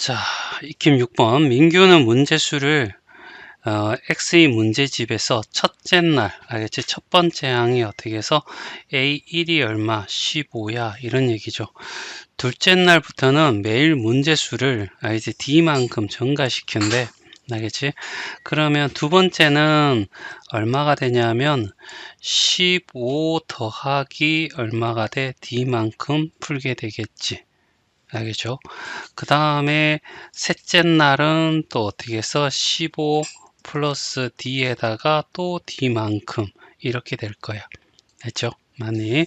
자, 익힘 6번. 민규는 문제수를 어, X의 문제집에서 첫째 날, 알겠지? 첫 번째 항이 어떻게 해서 A1이 얼마, 15야, 이런 얘기죠. 둘째 날부터는 매일 문제수를, 알겠지? D만큼 증가시킨대. 알겠지? 그러면 두 번째는 얼마가 되냐면 15 더하기 얼마가 돼? D만큼 풀게 되겠지. 알겠죠? 그 다음에 셋째 날은 또 어떻게 해서 15 플러스 d에다가 또 d만큼 이렇게 될 거야. 됐죠? 많이.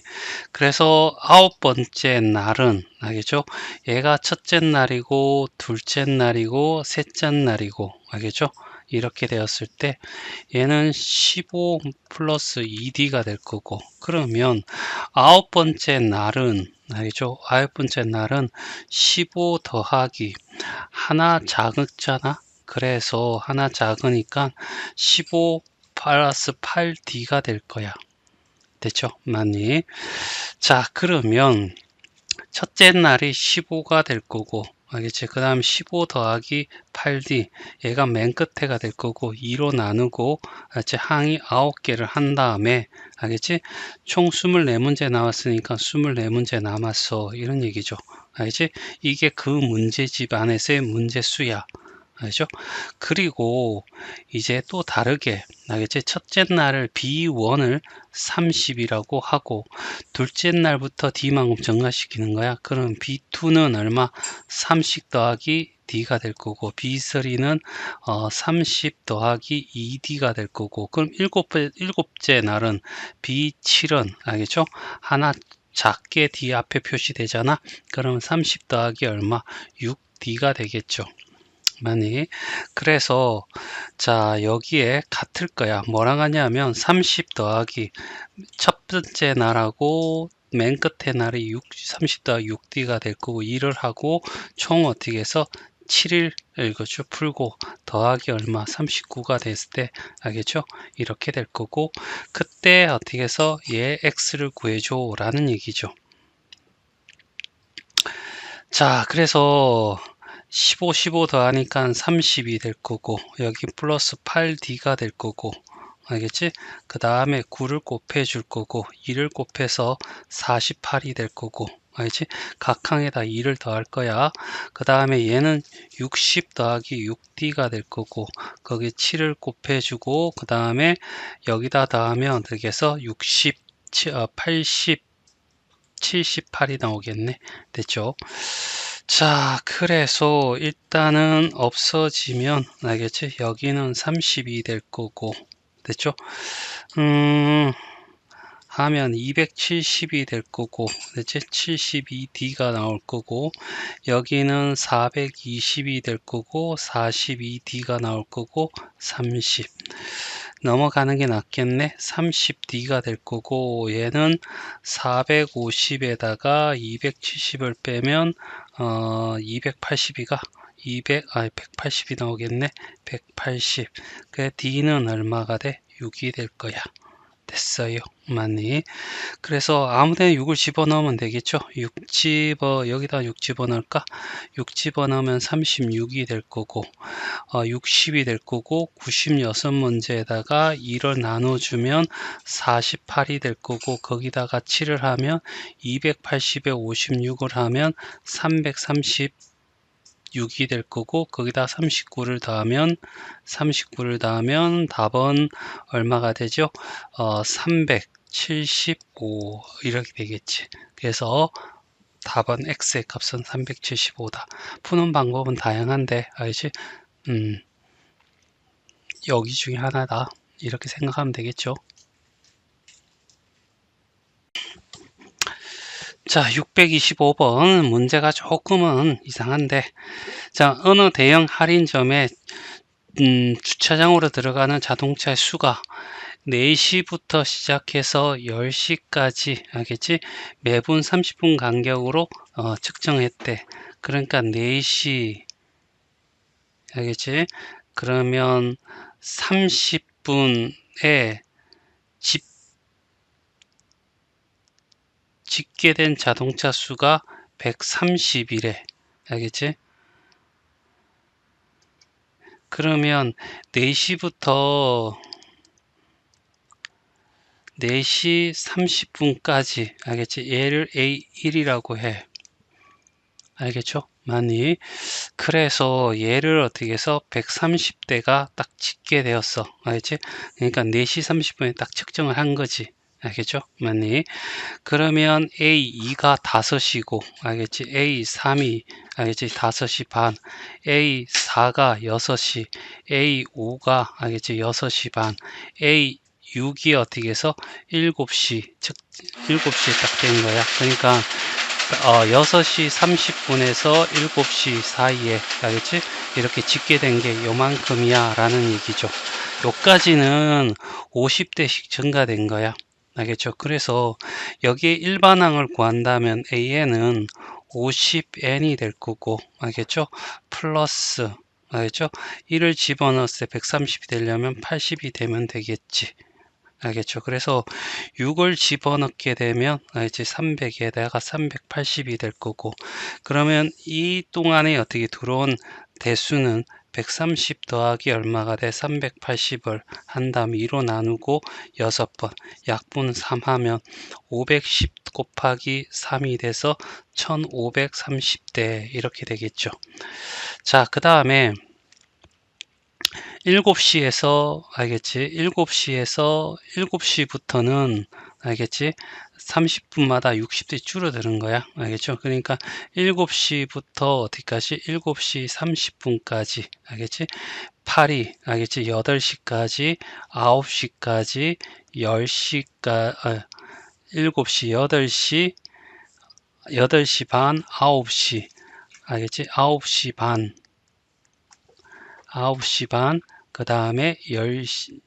그래서 아홉 번째 날은 알겠죠? 얘가 첫째 날이고 둘째 날이고 셋째 날이고 알겠죠? 이렇게 되었을 때 얘는 15 플러스 2d가 될 거고 그러면 아홉 번째 날은 알겠죠? 아홉 번째 날은 15 더하기 하나 작잖아 그래서 하나 작으니까 15 플러스 8d가 될 거야 됐죠? 많이 자 그러면 첫째 날이 15가 될 거고 알겠지? 그 다음 15 더하기 8d 얘가 맨 끝에가 될 거고 2로 나누고 알겠지? 항이 9개를 한 다음에 알겠지? 총 24문제 나왔으니까 24문제 남았어 이런 얘기죠 알겠지? 이게 그 문제집 안에서의 문제수야 알죠? 그리고 이제 또 다르게 알겠지? 첫째 날을 B1을 30이라고 하고 둘째 날부터 D만큼 증가시키는 거야. 그럼 B2는 얼마? 30 더하기 D가 될 거고 B3는 어, 30 더하기 2D가 될 거고 그럼 일곱, 일곱째 날은 B7은 알겠죠? 하나 작게 D 앞에 표시되잖아. 그럼 30 더하기 얼마? 6D가 되겠죠. 많이. 그래서 자 여기에 같을 거야. 뭐랑 하냐면 30 더하기 첫 번째 날하고 맨 끝에 날이 6, 30 더하기 6D가 될 거고 2를 하고 총 어떻게 해서 7일 이거죠 풀고 더하기 얼마? 39가 됐을 때 알겠죠? 이렇게 될 거고 그때 어떻게 해서 얘 x를 구해줘 라는 얘기죠. 자 그래서 15, 15 더하니까 30이 될 거고 여기 플러스 8D가 될 거고 알겠지? 그 다음에 9를 곱해 줄 거고 2를 곱해서 48이 될 거고 알겠지? 각 항에다 2를 더할 거야 그 다음에 얘는 60 더하기 6D가 될 거고 거기 7을 곱해 주고 그 다음에 여기다 더하면 해서 60, 80, 78이 나오겠네 됐죠? 자 그래서 일단은 없어지면 알겠지? 여기는 32될 거고 됐죠? 음 하면 270이 될 거고 됐지? 72D가 나올 거고 여기는 420이 될 거고 42D가 나올 거고 30 넘어가는 게 낫겠네? 30D가 될 거고 얘는 450에다가 270을 빼면 어, 282가 200, 아, 180이 나오겠네. 180. 그 D는 얼마가 돼? 6이 될 거야. 됐어요. 맞니? 그래서 아무데나 6을 집어넣으면 되겠죠. 6 집어, 여기다 6 집어넣을까? 6 집어넣으면 36이 될 거고, 어, 60이 될 거고, 96문제에다가 2를 나눠주면 48이 될 거고, 거기다가 7을 하면 280에 56을 하면 330 6이 될 거고 거기다 39를 더하면 39를 더하면 답은 얼마가 되죠? 어, 375 이렇게 되겠지. 그래서 답은 x의 값은 375다. 푸는 방법은 다양한데 알지? 음, 여기 중에 하나다. 이렇게 생각하면 되겠죠. 자, 625번 문제가 조금은 이상한데 자, 어느 대형 할인점에 음, 주차장으로 들어가는 자동차의 수가 4시부터 시작해서 10시까지 알겠지? 매분 30분 간격으로 어, 측정했대. 그러니까 4시 알겠지? 그러면 30분에 짓게 된 자동차 수가 130이래. 알겠지? 그러면 4시부터 4시 30분까지 알겠지? 얘를 A1이라고 해. 알겠죠? 많이. 그래서 얘를 어떻게 해서 130대가 딱 찍게 되었어. 알겠지? 그러니까 4시 30분에 딱 측정을 한 거지. 알겠죠? 많이. 그러면 A2가 5시고, 알겠지? A3이, 알겠지? 5시 반. A4가 6시. A5가, 알겠지? 6시 반. A6이 어떻게 해서 7시, 즉, 7시에 딱된 거야. 그러니까, 어, 6시 30분에서 7시 사이에, 알겠지? 이렇게 짓게 된 게 요만큼이야 라는 얘기죠. 요까지는 50대씩 증가된 거야. 알겠죠? 그래서 여기에 일반항을 구한다면 AN은 50N이 될 거고, 알겠죠? 플러스, 알겠죠? 1을 집어넣었을 때 130이 되려면 80이 되면 되겠지. 알겠죠? 그래서 6을 집어넣게 되면 알겠지? 300에다가 380이 될 거고 그러면 이 동안에 어떻게 들어온 대수는 130 더하기 얼마가 돼? 380을 한 다음 2로 나누고 6번 약분 3 하면 510 곱하기 3이 돼서 1530대 이렇게 되겠죠. 자, 그 다음에 7시에서 알겠지? 7시에서 7시부터는 알겠지? 30분마다 60대 줄어드는 거야. 알겠죠? 그러니까 7시부터 어디까지? 7시 30분까지. 알겠지? 8이, 알겠지? 8시까지, 9시까지, 10시까지, 아, 7시, 8시, 8시 반, 9시. 알겠지? 9시 반. 9시 반, 그 다음에 10시,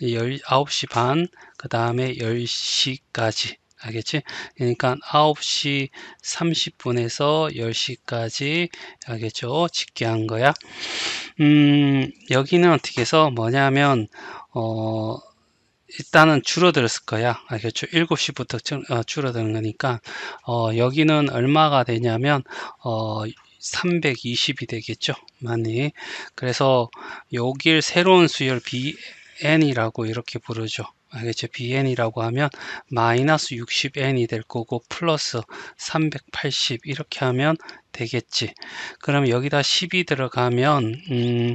9시 반, 그 다음에 10시까지. 알겠지? 그러니까 9시 30분에서 10시까지 알겠죠? 짓게 한 거야. 음, 여기는 어떻게 해서 뭐냐면 어 일단은 줄어들었을 거야. 알겠죠? 7시부터 어, 줄어드는 거니까 어, 여기는 얼마가 되냐면 어 320이 되겠죠. 많이. 그래서 여길 새로운 수열 bn이라고 이렇게 부르죠. 알겠죠? bn이라고 하면 마이너스 60n이 될 거고 플러스 380 이렇게 하면 되겠지. 그럼 여기다 10이 들어가면 음,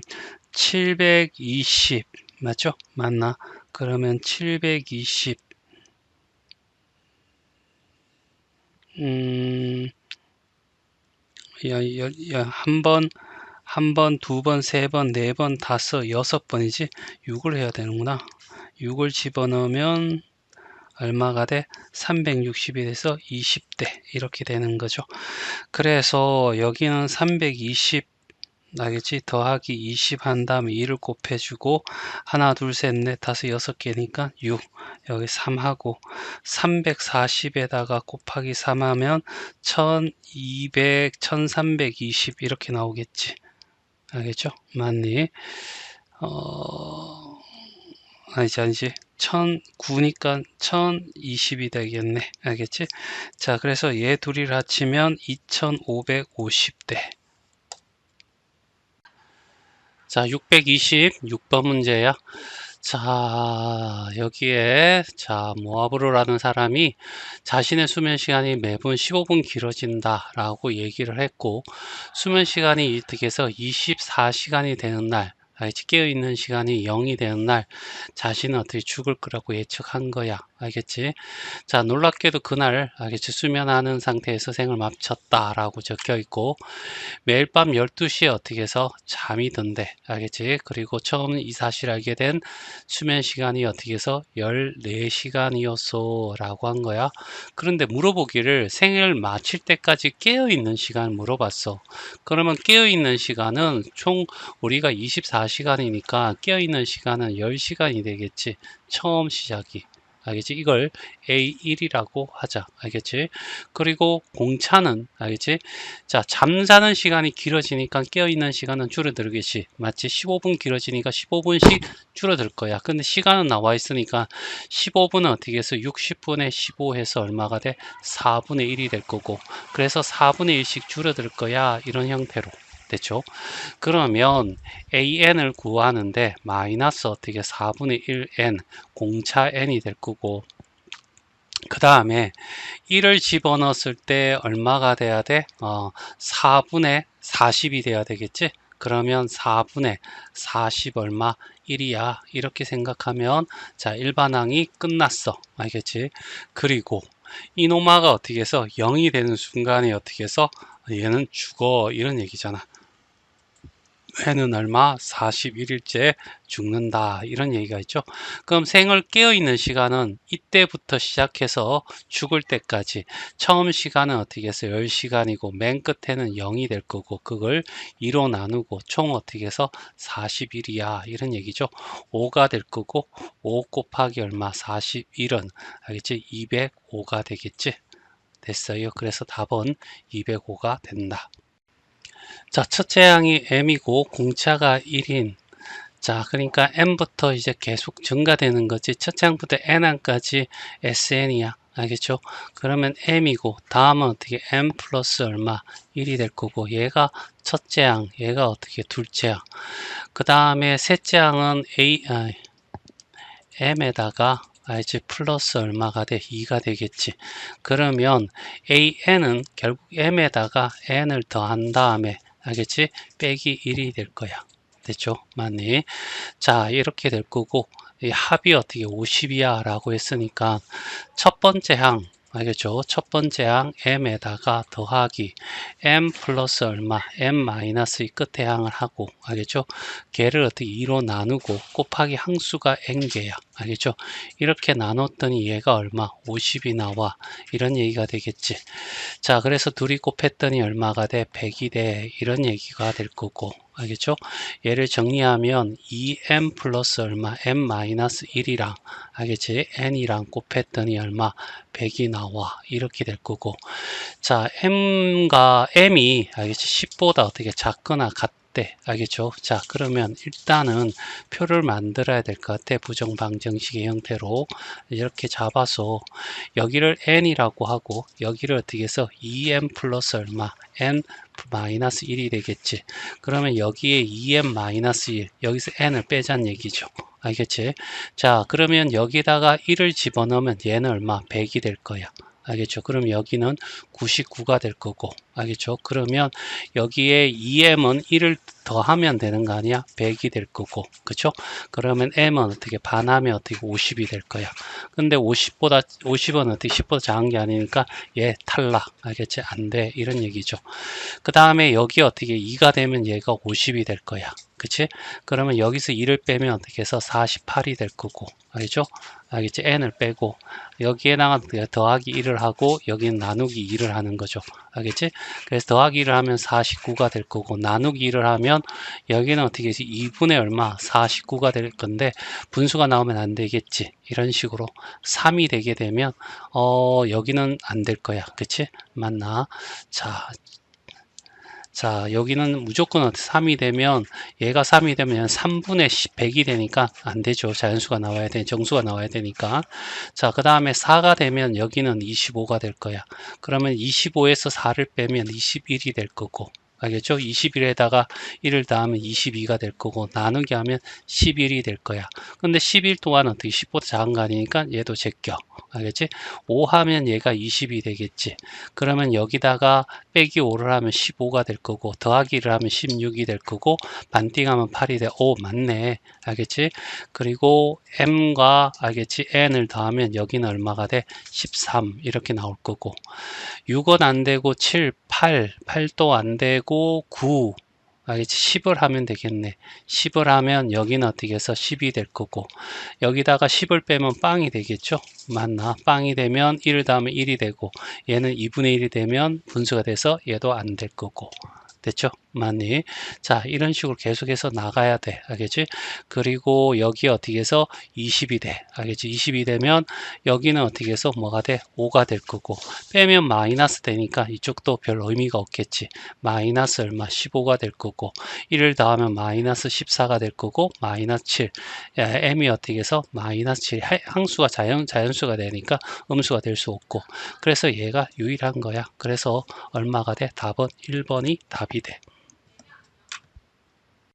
720 맞죠? 맞나? 그러면 720 음, 야, 야, 야, 한 번, 한 번, 두 번, 세 번, 네 번, 다섯, 여섯 번이지? 6을 해야 되는구나. 6을 집어넣으면 얼마가 돼? 360이 돼서 20대 이렇게 되는 거죠. 그래서 여기는 320 알겠지? 더하기 20 한 다음에 2를 곱해주고 하나 둘 셋 넷 다섯 여섯 개니까 6 여기 3하고 340에다가 곱하기 3 하면 1200 1320 이렇게 나오겠지 알겠죠? 맞니? 어... 아니지 아니지 1009니까 1020이 되겠네 알겠지? 자 그래서 얘 둘이를 합치면 2550대 자, 626번 문제야. 자, 여기에, 자, 모아브로라는 사람이 자신의 수면 시간이 매분 15분 길어진다 라고 얘기를 했고, 수면 시간이 이득해서 24시간이 되는 날, 알겠지? 깨어있는 시간이 0이 되는 날 자신은 어떻게 죽을 거라고 예측한 거야. 알겠지? 자, 놀랍게도 그날, 알겠지? 수면하는 상태에서 생을 마쳤다라고 적혀 있고, 매일 밤 12시에 어떻게 해서 잠이 든대. 알겠지? 그리고 처음 이 사실 알게 된 수면 시간이 어떻게 해서 14시간이었어. 라고 한 거야. 그런데 물어보기를 생을 마칠 때까지 깨어있는 시간 물어봤어. 그러면 깨어있는 시간은 총 우리가 24시간 이니까 깨어있는 시간은 10시간이 되겠지. 처음 시작이. 알겠지? 이걸 A1이라고 하자. 알겠지? 그리고 공차는 알겠지? 자, 잠자는 시간이 길어지니까 깨어있는 시간은 줄어들겠지. 맞지? 15분 길어지니까 15분씩 줄어들 거야. 근데 시간은 나와 있으니까 15분은 어떻게 해서 60분에 15 해서 얼마가 돼? 4분의 1이 될 거고. 그래서 4분의 1씩 줄어들 거야. 이런 형태로. 됐죠? 그러면 an을 구하는데 마이너스 어떻게 4분의 1n 공차 n이 될 거고 그 다음에 1을 집어넣었을 때 얼마가 돼야 돼? 어, 4분의 40이 돼야 되겠지? 그러면 4분의 40 얼마? 1이야. 이렇게 생각하면 자 일반항이 끝났어. 알겠지? 그리고 이노마가 어떻게 해서 0이 되는 순간에 어떻게 해서 얘는 죽어 이런 얘기잖아. 회는 얼마? 41일째 죽는다. 이런 얘기가 있죠. 그럼 생을 깨어 있는 시간은 이때부터 시작해서 죽을 때까지 처음 시간은 어떻게 해서 10시간이고 맨 끝에는 0이 될 거고 그걸 2로 나누고 총 어떻게 해서 40일이야. 이런 얘기죠. 5가 될 거고 5 곱하기 얼마? 41은 알겠지? 205가 되겠지? 됐어요. 그래서 답은 205가 된다. 자, 첫째 항이 m이고 공차가 1인 자, 그러니까 m부터 이제 계속 증가되는 거지. 첫째 항부터 n항까지 sn이야. 알겠죠? 그러면 m이고 다음은 어떻게 m 플러스 얼마 1이 될 거고 얘가 첫째 항, 얘가 어떻게 둘째 항. 그 다음에 셋째 항은 a 아, m에다가 알지 플러스 얼마가 돼 2가 되겠지. 그러면 an은 결국 m에다가 n을 더한 다음에 알겠지? 빼기 1이 될 거야. 됐죠? 맞니? 자, 이렇게 될 거고, 이 합이 어떻게 50이야? 라고 했으니까, 첫 번째 항, 알겠죠? 첫 번째 항 m에다가 더하기 m 플러스 얼마 m 마이너스 이 끝에 항을 하고 알겠죠? 걔를 어떻게 2로 나누고 곱하기 항수가 n개야 알겠죠? 이렇게 나눴더니 얘가 얼마 50이 나와 이런 얘기가 되겠지 자 그래서 둘이 곱했더니 얼마가 돼 100이 돼 이런 얘기가 될 거고 알겠죠? 얘를 정리하면 2m 플러스 얼마 m 마이너스 1이랑 알겠지? n이랑 곱했더니 얼마 100이 나와 이렇게 될 거고 자 m과 m이 알겠지? 10보다 어떻게 작거나 같 대 알겠죠? 자 그러면 일단은 표를 만들어야 될 것 같아 부정방정식의 형태로 이렇게 잡아서 여기를 n이라고 하고 여기를 어떻게 해서 2m 플러스 얼마 n 마이너스 1이 되겠지. 그러면 여기에 2m 마이너스 1, 여기서 n을 빼자는 얘기죠. 알겠지? 자, 그러면 여기다가 1을 집어넣으면 얘는 얼마? 100이 될 거야. 알겠죠? 그럼 여기는 99가 될 거고, 알겠죠? 그러면 여기에 2m은 1을 더하면 되는 거 아니야? 100이 될 거고, 그쵸? 그러면 m은 어떻게 반하면 어떻게 50이 될 거야. 근데 50보다, 50은 어떻게 10보다 작은 게 아니니까 얘 탈락, 알겠지? 안 돼. 이런 얘기죠. 그 다음에 여기 어떻게 2가 되면 얘가 50이 될 거야. 그치? 그러면 여기서 2를 빼면 어떻게 해서 48이 될 거고, 알겠죠? 알겠지? n을 빼고, 여기에다가 더하기 1을 하고, 여기는 나누기 2를 하는 거죠. 알겠지? 그래서 더하기 1을 하면 49가 될 거고, 나누기 1을 하면, 여기는 어떻게 해서 2분의 얼마? 49가 될 건데, 분수가 나오면 안 되겠지. 이런 식으로 3이 되게 되면, 어, 여기는 안 될 거야. 그치? 맞나? 자, 자 여기는 무조건 3이 되면 얘가 3이 되면 3분의 10, 100이 되니까 안 되죠 자연수가 나와야 돼 정수가 나와야 되니까 자 그 다음에 4가 되면 여기는 25가 될 거야 그러면 25에서 4를 빼면 21이 될 거고 알겠죠? 21에다가 1을 더하면 22가 될 거고 나누기 하면 11이 될 거야. 근데 11 또한 어떻게 10보다 작은 거 아니니까 얘도 제껴. 알겠지? 5 하면 얘가 20이 되겠지. 그러면 여기다가 빼기 5를 하면 15가 될 거고 더하기를 하면 16이 될 거고 반띵하면 8이 돼. 오 맞네. 알겠지? 그리고 m과 알겠지? n을 더하면 여기는 얼마가 돼? 13 이렇게 나올 거고 6은 안 되고 7, 8, 8도 안 되고 9 알겠지? 10을 하면 되겠네. 10을 하면 여기는 어떻게 해서 10이 될 거고 여기다가 10을 빼면 빵이 되겠죠? 맞나? 빵이 되면 1을 더하면 1이 되고 얘는 2분의 1이 되면 분수가 돼서 얘도 안 될 거고 됐죠? 많이. 자, 이런 식으로 계속해서 나가야 돼. 알겠지? 그리고 여기 어떻게 해서 20이 돼. 알겠지? 20이 되면 여기는 어떻게 해서 뭐가 돼? 5가 될 거고. 빼면 마이너스 되니까 이쪽도 별 의미가 없겠지. 마이너스 얼마? 15가 될 거고. 1을 더하면 마이너스 14가 될 거고. 마이너스 7. m이 어떻게 해서 마이너스 7. 항수가 자연, 자연수가 되니까 음수가 될 수 없고. 그래서 얘가 유일한 거야. 그래서 얼마가 돼? 답은 1번이 답이 돼.